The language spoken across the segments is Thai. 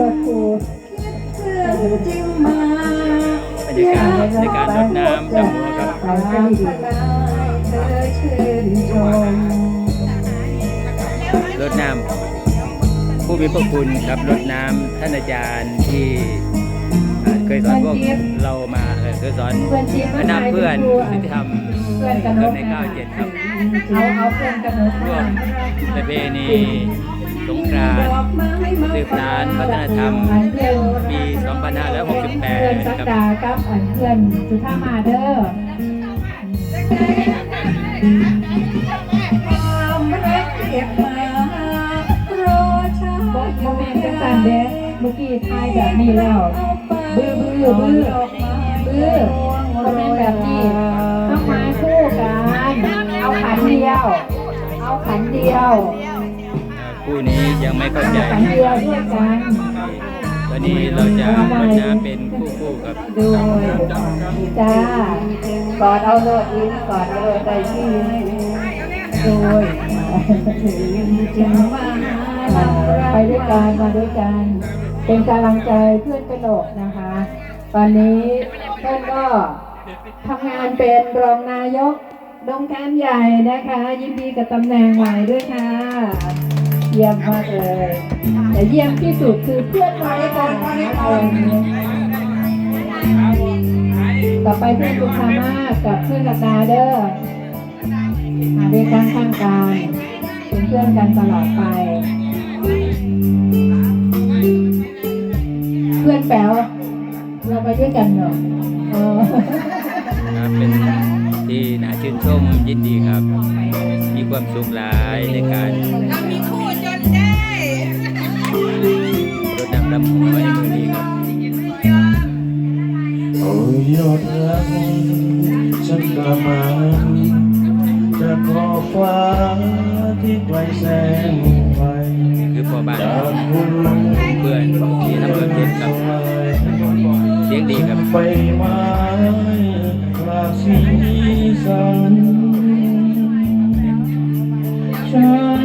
รถครูจริงมาบรรยากาศในการรดน้ำดำหัวครับเธอชื่นชมรดน้ำผู้มีพระคุณครับรดน้ำท่านอาจารย์ที่เคยสอนพวกเรามาเคยสอนเพื่อนชีพคณะเพื่อนที่ทเพื่อนในเก้าเจ็ดครับเอาเอาเพื่อนกันร่วมประเพณี สงกรานต์สืบสานวัฒนธรรมอันเพื่อนปีเพื่อนสัก2568ครับดากับอันเพื่อนสุธามาเด้อความรักเก็บมารอช้าบ่แม่นจังซั่นเด้เมื่อกี้ทายแบบนี้แล้วบื้อบื้อบื้อบื้อบ่แม่นแบบนี้ต้องมาคู่กัน เอาขันเดียว เอาขันเดียว คู่นี้ยังไม่เข้าใจเอาขันเดียวด้วยกัน ตอนนี้เราจะรดน้ำเป็นคู่คู่ๆครับโดยจ้ากอดเอาโลดอินกอดเอาโลดได้ที่โดยจะมาหาไปด้วยกันมาด้วยกัน เป็นกำลังใจเพื่อนกระโดดนะคะ ตอนนี้เพื่อนก็ทำงานเป็นรองนายกดงการใหญ่นะคะ ยินดีกับตำแหน่งใหม่ด้วยค่ะ เยี่ยมมากเลยแต่เยี่ยมที่สุดคือเพื่อนมาด้วยกันต่อไปเพื่อนคุณธามากับเพื่อนกับดาเดอร์มาด้วยกันข้างกันเป็นเพื่อนกันตลอดไป เพื่อนแป๋วเราไปด้วยกันเนาะเออครับเป็นที่น่าชื่นชมยินดีครับ มีความสุขหลายในการ ดรักฉันกลับมาณจากขอบฟ้าที่ไกลแสนไกลคือพ่อบ้านเพื่อนที่ทำเพื่อนเจ็ดครับเสียงดีครับไปไม้กลาสีสันฉัน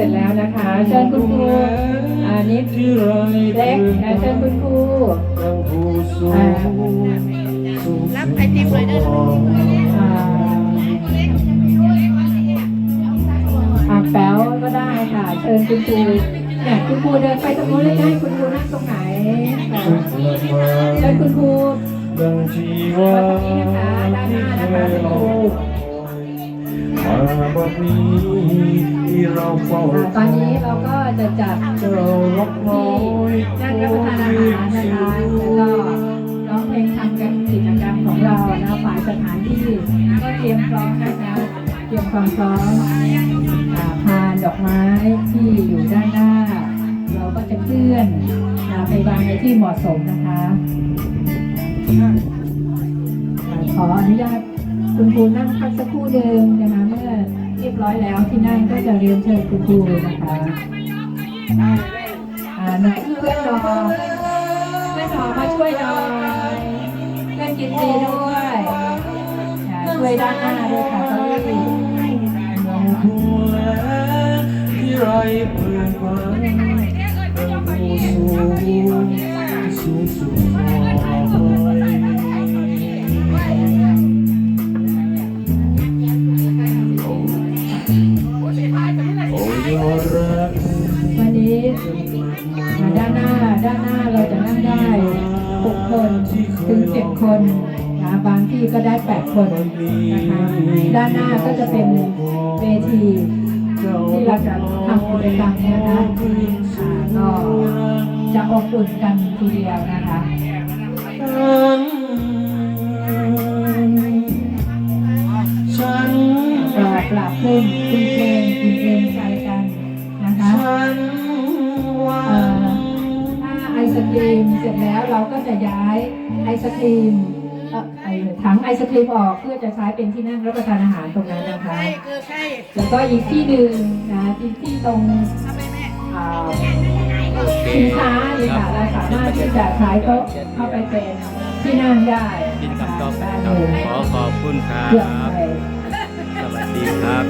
ร็จแล้วนะคะเชิญคุณครูอันนี้เล็กอะเชิญคุณครูยังผู้สูงสูงรับไอติมเลยเด้ออ่าอ่าแป๋วก็ได้ค่ะ เชิญคุณครูเนี่ยคุณครูเดินไปตรงโน้นเลยได้คุณครูนั่งตรงไหนค่ะเชิญคุณครูดังชีวา มาบัดนี้ที่เราเฝ้าตอนนี้เราก็จะจัดเจ้ารักน้อยนั่งรับประทานอาหารนะคะแล้วก็ร้องเพลงทำกันกิจกรรมของเรานะฝ่ายสถานที่ก็เตรียมพร้อมนะคะเตรียมความพร้อมอ่าพานดอกไม้ที่อยู่ด้านหน้า เราก็จะเคลื่อนไปวางในที่เหมาะสมนะคะขออนุญาต คุณครูนั่งพักสักครู่เดิมนะคะเมื่อเรียบร้อยแล้วที่นั่งก็จะเรียนเชิญคุณครูนะคะอ่าหน่อยเพื่อนรอเพื่อนรอมาช่วยหน่อยเพื่อนกินดีด้วยช่วยด้านหน้าด้วยค่ะเก้าอี้หัวที่ไรเปลี่ยนไปดังผู้สูงสูงสูง ถึงเจ็ดคนนะบางที่ก็ได้แปดคนนะคะด้านหน้าก็จะเป็นเวทีที่เราจะทำกิจกรรมนะคะอ่าก็อบอุ่นกันทีเดียวนะคะฉันก็ปรับปรุงคุยเพลงกินเองใจกันนะคะ ศครีมเสร็จแล้วเราก็จะย้ายไอศครีมเอ่อไอถังไอศครีมออกเพื่อจะใช้เป็นที่นั่งรับประทานอาหารตรงนั้นนะคะแล้วก็อีกที่หนึ่งนะที่ที่ตรงอ่าโอเคสินค้านี่ค่ะเราสามารถที่จะใช้โต๊ะเข้าไปเป็นที่นั่งได้กินกับต่อไปได้คเลรับยขอขอบคุณครัเพื่อบไปสวัสดีครับ